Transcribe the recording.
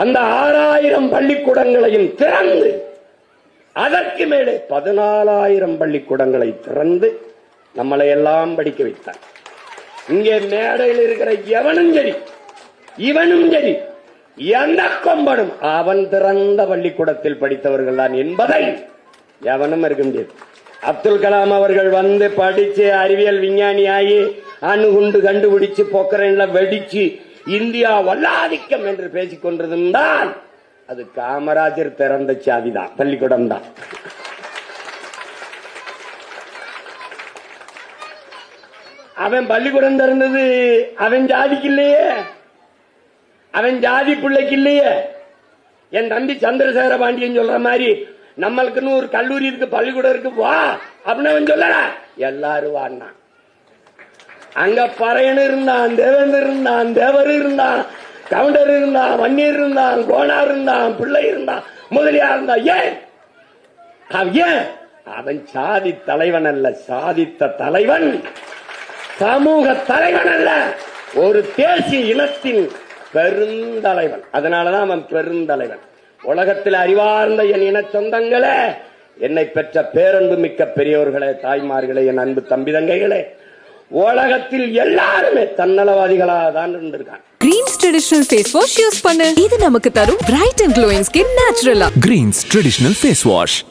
அந்த ஆறாயிரம் பள்ளிக்கூடங்களையும் திறந்து அதற்கு மேலே பதினாலாயிரம் பள்ளிக்கூடங்களை திறந்து நம்மளை எல்லாம் படிக்க வைத்தார் இங்கே மேடையில் இருக்கிற எவனும் சரி இவனும் சரி எந்த கொம்பனும் அவன் திறந்த பள்ளிக்கூடத்தில் படித்தவர்கள் தான் என்பதை எவனும் இருக்க முடியாது. அப்துல் கலாம் அவர்கள் வந்து படிச்சு அறிவியல் விஞ்ஞானி ஆகி அணுகுண்டு கண்டுபிடிச்சு பொக்கரன்ல வெடிச்சு இந்தியா வல்லாதிக்கம் என்று பேசிக் கொண்டிருந்தால் அது காமராஜர் திறந்த சாதிதான் பள்ளிக்கூடம் தான். அவன் பள்ளிக்கூடம் திறந்தது அவன் ஜாதிக்கு இல்லையே அவன் ஜாதி பிள்ளைக்கு இல்லையே என் தம்பி சந்திரசேகர பாண்டியன் சொல்ற மாதிரி நம்மளுக்குன்னு ஒரு கல்லூரி இருக்கு பள்ளிக்கூடம் இருக்கு வா அப்படின்னு அவன் சொல்லல. எல்லாரும் வான்னா. அங்க பறையன் இருந்தான் தேவேந்தர் இருந்தான் தேவர் இருந்தான் கவுண்டர் இருந்தான் வன்னியர் இருந்தான் கோனார் இருந்தான் பிள்ளை இருந்தான் முதலியா இருந்தான். ஏன்? ஏன்? அவன் சாதி தலைவன் அல்ல சாதித்த தலைவன். சமூக தலைவன் அல்ல. ஒரு தேசிய இனத்தின் பெருந்தலைவன். அதனாலதான் அவன் பெருந்தலைவன். உலகத்தில் அறிவார்ந்த என் இன சொந்தங்களே என்னை பெற்ற பேரன்பு மிக்க பெரியவர்களே தாய்மார்களே என் அன்பு தம்பி தங்கைகளே உலகத்தில் எல்லாருமே தன்னலவாதிகளாக தான் இருந்திருக்காங்க. Greens traditional face wash use பண்ணு. இது நமக்கு தரும் பிரைட் அண்ட் க்ளோயிங் ஸ்கின் நேச்சுரலா Greens Traditional Face Wash.